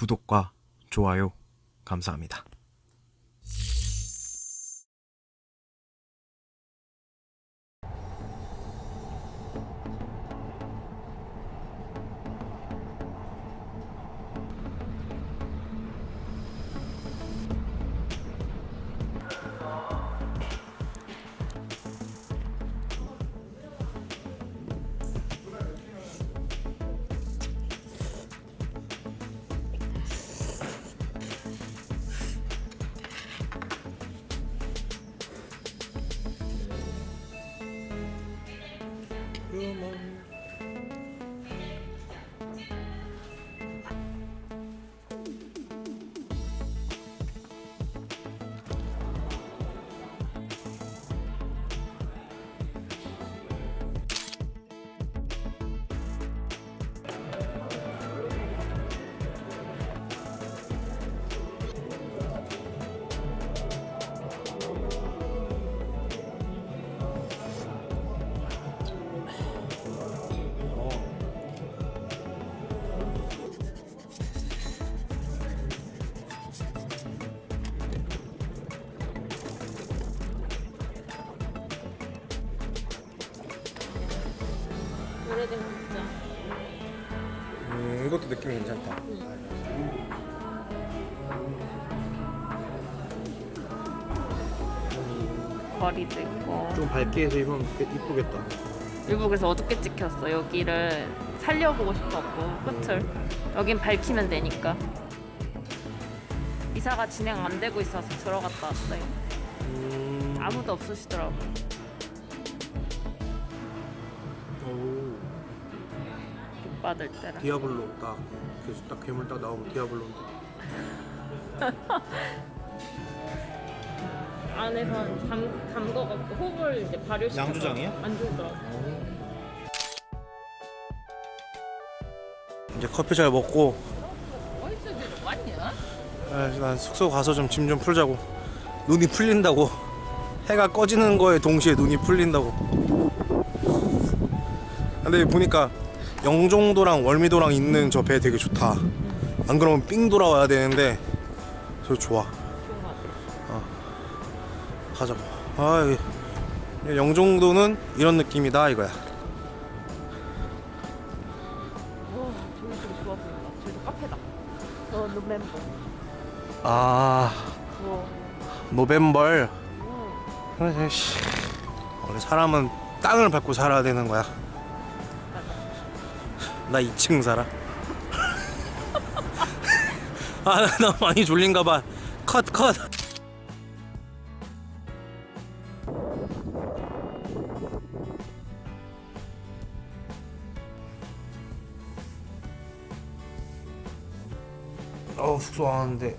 구독과 좋아요 감사합니다. 梦。 오래된 국자. 음, 이것도 느낌이 괜찮다. 거리도 있고. 좀 밝게 해서 입으면 이쁘겠다. 일부에서 어둡게 찍혔어. 여기를 살려보고 싶었고 끝을. 여긴 밝히면 되니까. 이사가 진행 안 되고 있어서 들어갔다 왔어요. 음, 아무도 없으시더라고. 오, 받을 때라. 디아블로 딱 그래서 딱 괴물 딱 나오면 디아블로인데. 안에서 담, 담궈갖고 호흡을 이제 발효시켜. 양조장이야? 안 주더라고. 이제 커피 잘 먹고 어디서 지금 왔냐? 아, 난 숙소 가서 좀 짐 좀 풀자고. 눈이 풀린다고. 해가 꺼지는 거에 동시에 눈이 풀린다고. 근데 보니까 영종도랑 월미도랑 있는 저 배 되게 좋다. 안 그러면 삥 돌아와야 되는데 저 좋아. 같아. 가자고. 아, 이- 영종도는 이런 느낌이다 이거야. 와, 저기 되게 좋아 보인다. 저기도 카페다. 어, 노멤버. 아, 우와. 노벤벌. 우와. 그래, 씨. 원래 사람은 땅을 밟고 살아야 되는 거야. 나 2층 살아. 아, 나 많이 졸린가 봐. 컷, 컷. 어, 숙소 왔는데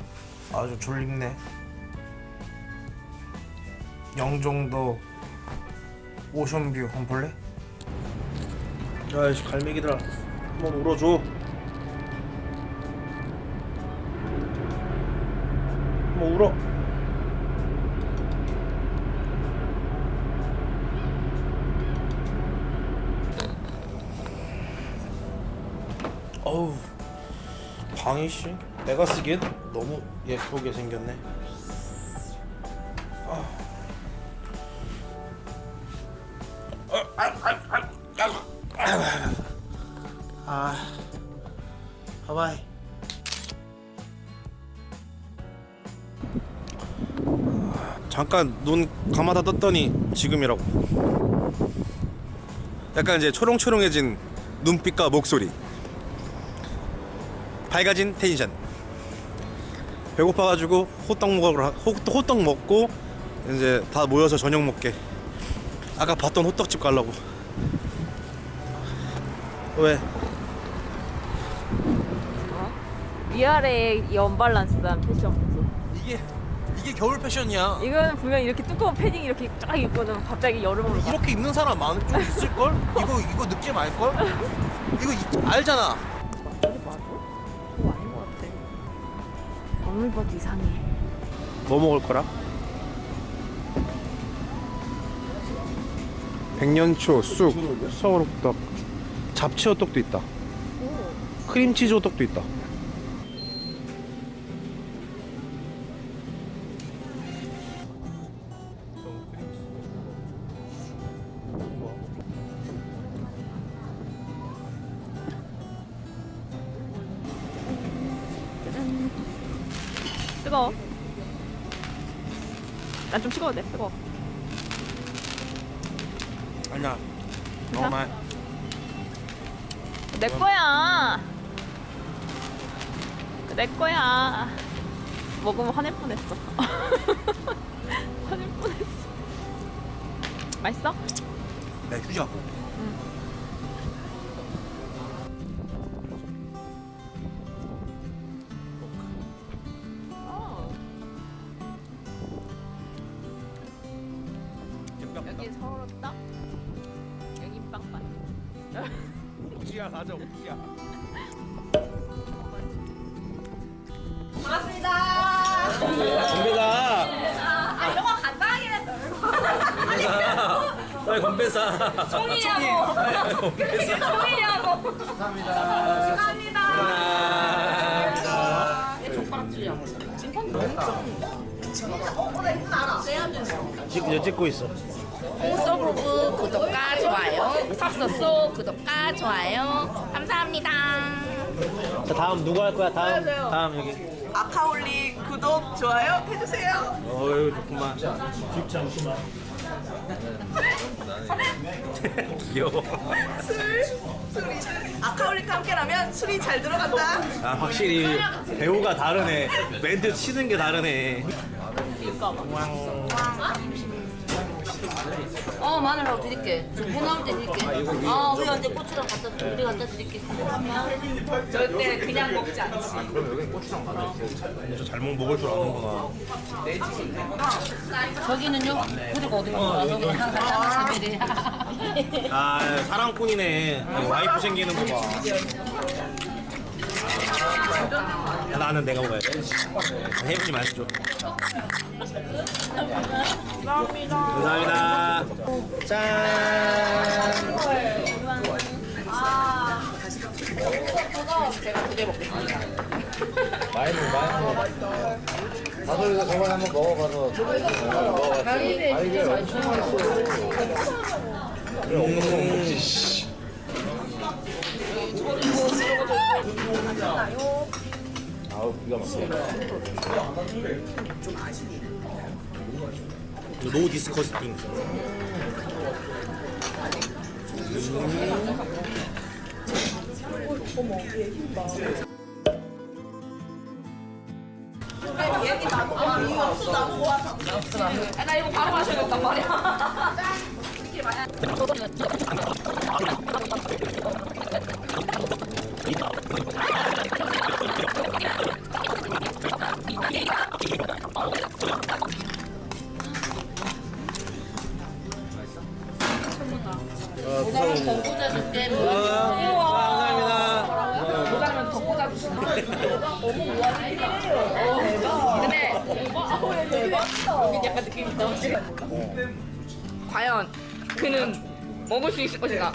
아주 졸립네. 영종도 오션뷰 한번 볼래? 야이씨 갈매기들아 한번 울어줘. 한번 울어. 어우 방이 씨 내가 쓰기엔 너무 예쁘게 생겼네. 아, 바바이. 잠깐 눈 감아다 떴더니 지금이라고. 약간 이제 초롱초롱해진 눈빛과 목소리. 밝아진 텐션. 배고파가지고 호떡 먹으러 호, 호떡 먹고 이제 다 모여서 저녁 먹게. 아까 봤던 호떡집 가려고. 왜? 위아래에 이 언밸런스한 패션 보소. 이게 이게 겨울 패션이야. 이거는 분명 이렇게 두꺼운 패딩 이렇게 쫙 입고는 갑자기 여름으로 가. 이렇게 입는 사람 많, 좀 있을 걸? 이거 이거 느낌 알 걸? 이거 이- 알잖아. 이게 맞아? 그거 아닌 것 같아. 아무리 봐도 이상해. 뭐 먹을 거라? 백년초, 쑥, 서울호떡, 잡채 호떡도 있다. 크림치즈 호떡도 있다. 뜨거워. 난 좀 식어도 돼. 뜨거워. 아니야. 너무 많이. 내 거야. 내 거야. 먹으면 화낼 뻔했어. 화낼 뻔했어. 맛있어? 내 휴지 갖고. 여 빨리 건배사. 종이냐고. 종이냐고. 지금 찍고 있어. 소브로그 구독과 좋아요, 섭소소 구독과 좋아요, 감사합니다. 자 다음 누구 할 거야? 다음 다음 여기. 아카올리 구독, 좋아요 해주세요. 어유 좋구만. 귀여워. 술, 술이, 아카올리과 함께라면 술이 잘 들어간다. 아 확실히 배우가 다르네. 멘트 치는 게 다르네. 어 마늘하고 드릴게. 해 나올 때 드릴게. 아 우리가 이제 고추랑 갖다 우리 갖다 드릴게. 절대 그냥 먹지 않지. 저 잘못 먹을 줄 아는구나. 저기는요? 그리고 어디 가서 그냥 갖다 놓으면 아 사랑꾼이네. 와이프 생기는 거 봐. 아, 나는 내가 먹어야 돼. 혜분이 맛있죠. 감사합니다. 감사합니다. 짠. 다솔이가 저번에 한번 먹어봐서 아 우 기가 막혀 노 디스커스팅. 나 이거 바로 마셔야겠단 말이야. 과연 그는 먹을 수 있을 것인가?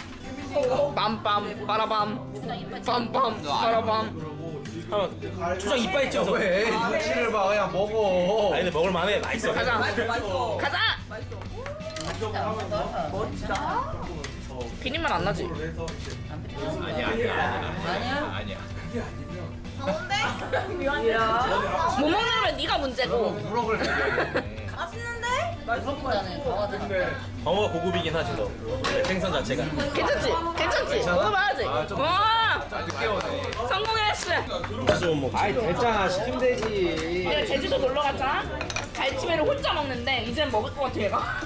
빰빰 빠라밤 빰빰 빠라밤. 초장 이빨 찍어서. 왜? 눈치를 봐. 그냥 먹어. 아니 근데 먹을 만해. 맛있어. 가자. 가자. 비린맛 안 나지? 못 먹는 거면 네가 문제고. 무럭을 그러니까는 강 광어가 고급이긴 하지 너. 생선 자체가. 괜찮지? 괜찮지? 먹어봐야지 와 늦게 오네 성공했어 무슨 못 먹지. 아이 됐잖아 시키면 되지 내가 제주도 놀러 갔잖아 갈치회를 혼자 먹는데 이제는 먹을 것 같아 얘가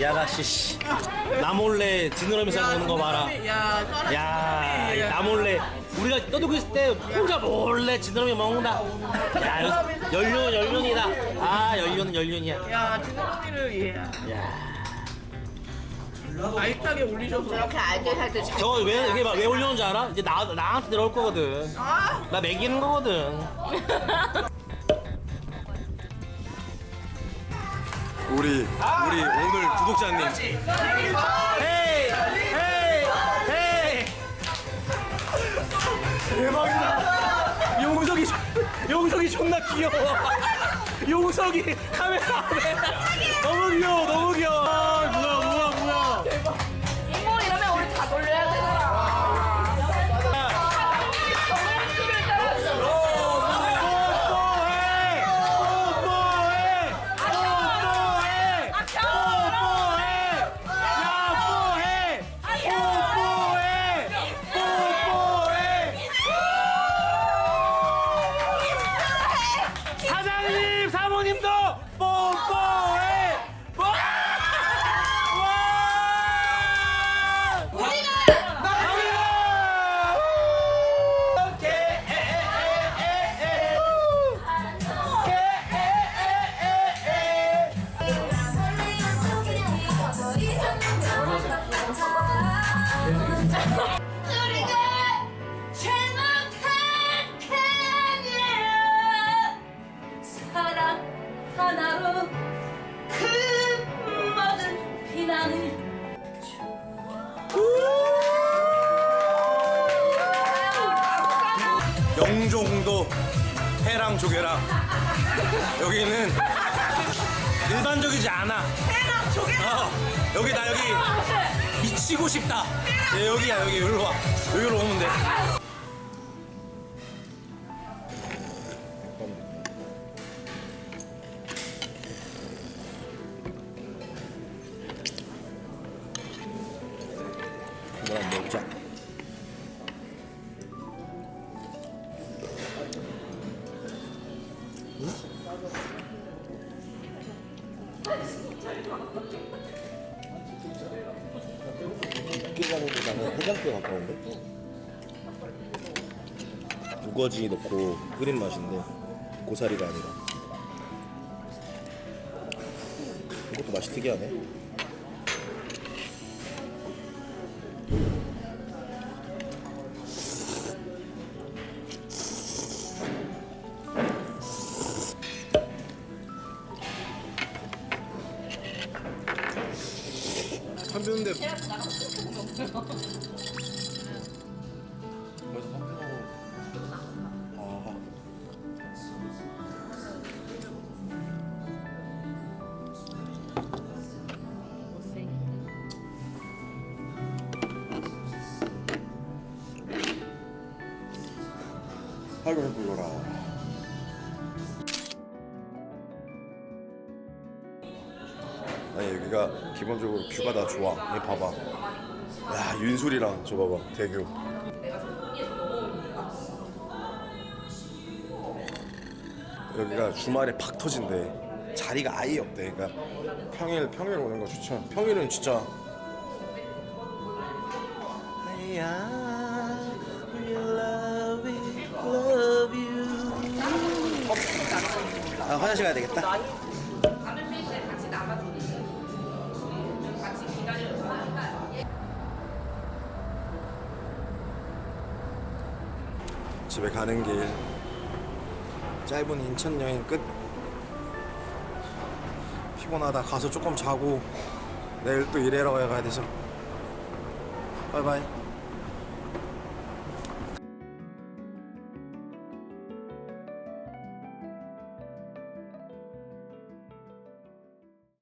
이 아가씨 씨. 나 몰래 지느러미 살 먹는 거 봐라. 야 야, 나 몰래 우리가 떠들고 있을 때 혼자 몰래 지느러미 먹는다. 야, 연륜 연륜이다. 아, 연륜 연륜이야. 야, 지느러미를 예. 야, 알차게 올리셔서 그렇게 알게 할때 저거 왜 이게 왜 올려놓은지 알아? 이제 나 나한테 내려올 거거든. 나 먹이는 거거든. 우리 우리 오늘 구독자님. 헤이 헤이 헤이. 대박이다. 용석이 용석이 존나 귀여워. 용석이 카메라 앞에 너무 귀여워 너무 귀여워. 아. 영종도 해랑 조개랑 여기는 일반적이지 않아. 해랑 조개. 어, 여기 나 여기 미치고 싶다. 예, 여기야 여기 여기로 와. 여기로 오면 돼. 뭐랑 먹자. 우거지 넣고 끓인 맛인데 고사리가 아니라. 이것도 맛이 특이하네 팔을 불러라. 아니 여기가 기본적으로 뷰가 다 좋아. 얘 봐봐. 야 윤술이랑 저 봐봐 대교. 여기가 주말에 팍 터진대. 자리가 아예 없대. 그러니까 평일 평일 오는 거 추천. 평일은 진짜. 아 화장실 가야 되겠다. 집에 가는 길. 짧은 인천 여행 끝. 피곤하다 가서 조금 자고 내일 또 일하러 가야 돼서. 바이바이